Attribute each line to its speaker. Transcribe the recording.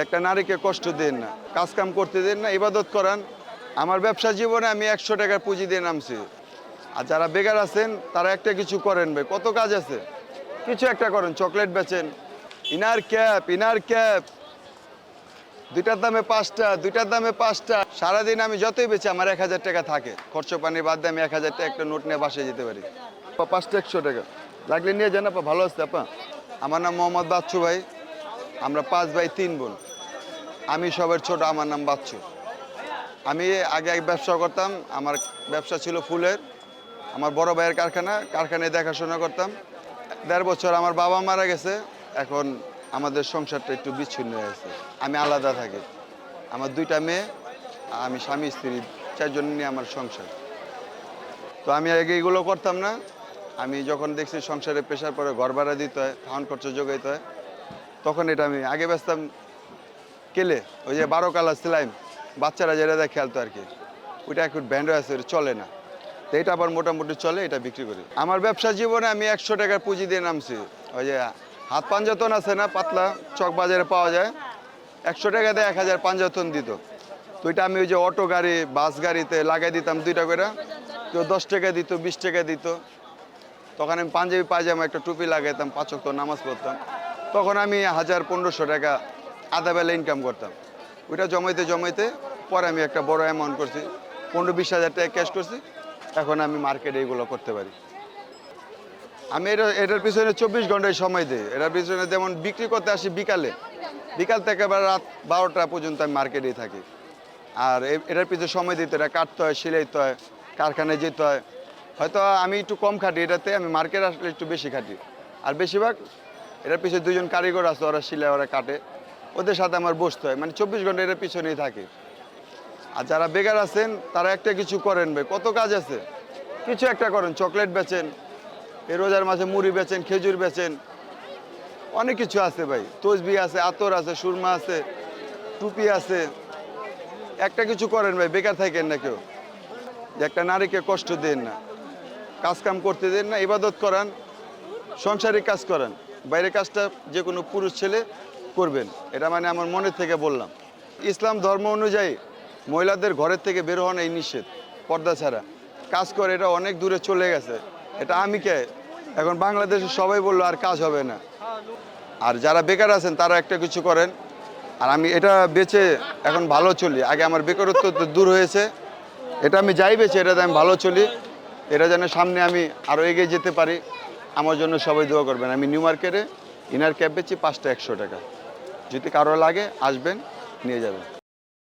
Speaker 1: একটা নারীকে কষ্ট দেন না কাজ কাম করতে দেন না, ইবাদত করান। আমার ব্যবসা জীবনে আমি একশো টাকার পুঁজি দিয়ে নামছি। আর যারা বেকার আছেন, তারা একটা কিছু করেন ভাই। কত কাজ আছে? কিছু একটা করেন, chocolate বেচেন। Inner cap inner cap. দুইটার দামে পাঁচটা, দুইটার দামে পাঁচটা। সারাদিন আমি যতই বেচি, আমার এক হাজার টাকা থাকে। খরচ পানি বাদ দিয়ে আমি এক হাজার টাকা একটা নোট নিয়ে বাসায় যেতে পারি। পাঁচটা একশো টাকা। লাগলে নিয়ে যান আপা, ভালো আছে আপা। আমার নাম মোহাম্মদ বাচ্চু ভাই। আমরা পাঁচ ভাই, তিন বোন। আমি সবার ছোট, আমার নাম বাচ্চু। আমি আগে এক ব্যবসা করতাম, আমার ব্যবসা ছিল ফুলের। আমার বড় ভাইয়ের কারখানা, কারখানায় দেখাশোনা করতাম। দেড় বছর আমার বাবা মারা গেছে, এখন আমাদের সংসারটা একটু বিচ্ছিন্ন হয়ে গেছে। আমি আলাদা থাকি। আমার দুইটা মেয়ে, আমি স্বামী, স্ত্রী, চারজন নিয়ে আমার সংসার। তো আমি আগে এগুলো করতাম না। আমি যখন দেখছি সংসারে প্রেশার পরে ঘর ভাড়া দিতে হয় খাওয়ান খরচা যোগাইতে হয়, তখন এটা আমি আগে বেচতাম কেলে? ওই যে বারো কালার সিলাইম বাচ্চারা যেটা দেয় খেলতো আর কি। ওইটা একটু ব্যান্ড আছে ওটা চলে না। তো এটা আবার মোটামুটি চলে, এটা বিক্রি করি। আমার ব্যবসা জীবনে আমি একশো টাকার পুঁজি দিয়ে নামছি। ওই যে হাত পাঞ্জাতন আছে না, পাতলা, চক বাজারে পাওয়া যায়। একশো টাকা দিয়ে এক হাজার পাঞ্জাতন দিত। তো এটা আমি ওই যে অটো গাড়ি, বাস গাড়িতে লাগাই দিতাম দুইটা করে। কেউ দশ টাকা দিত, বিশ টাকা দিত। তখন আমি পাঞ্জাবি পায়জামা একটা টুপি লাগাইতাম পাঁচক নামাজ পড়তাম। তখন আমি হাজার পনেরোশো টাকা আধা বেলা ইনকাম করতাম। ওইটা জমাইতে জমাইতে পরে আমি একটা বড় অ্যামাউন্ট করছি, পনেরো বিশ হাজার টাকা ক্যাশ করছি। এখন আমি মার্কেটে এগুলো করতে পারি। আমি এটা, এটার পিছনে চব্বিশ ঘন্টায় সময় দিই। এটার পিছনে যেমন বিক্রি করতে আসি বিকালে, বিকাল থেকে আবার রাত বারোটা পর্যন্ত আমি মার্কেটেই থাকি। আর এটার পিছনে সময় দিতে এটা কাটতে হয়, সিলাইতে হয়, কারখানায় যেতে হয়। হয়তো আমি একটু কম খাটি এটাতে, আমি মার্কেট আসলে একটু বেশি খাটি। আর বেশিরভাগ, এটার পিছনে দুজন কারিগর আছে, ওরা সিলাই, ওরা কাটে। ওদের সাথে আমার বসতে হয়। মানে চব্বিশ ঘণ্টা এটার পিছনেই থাকে। আর যারা বেকার আছেন, তারা একটা কিছু করেন ভাই। কত কাজ আছে? কিছু একটা করেন। চকলেট বেচেন, এই রোজার মাঝে মুড়ি বেচেন, খেজুর বেচেন। অনেক কিছু আছে ভাই। তসবি আছে, আতর আছে, সুরমা আছে, টুপি আছে। একটা কিছু করেন ভাই, বেকার থাকেন না কেউ। যে একটা নারীকে কষ্ট দেন না। কাজ কাম করতে দেন না, ইবাদত করান, সংসারিক কাজ করান। বাইরের কাজটা যে কোনো পুরুষ ছেলে করবেন। এটা মানে আমার মনের থেকে বললাম। ইসলাম ধর্ম অনুযায়ী মহিলাদের ঘরের থেকে বের হওয়া এই নিষেধ, পর্দা ছাড়া। কাজ করে এটা অনেক দূরে চলে গেছে। এটা আমি কে? এখন বাংলাদেশে সবাই বলল আর কাজ হবে না। আর যারা বেকার আছেন, তারা একটা কিছু করেন। আর আমি এটা বেচে এখন ভালো চলি। আগে আমার বেকারত্ব তো দূর হয়েছে। এটা আমি যাই বেছে এটাতে আমি ভালো চলি। এটা যেন সামনে আমি আরও এগিয়ে যেতে পারি। আমার জন্য সবাই দোয়া করবেন। আমি নিউ মার্কেটে, ইনার ক্যাব বেচি পাঁচটা একশো টাকা। যদি কারও লাগে, আসবেন, নিয়ে যাবেন।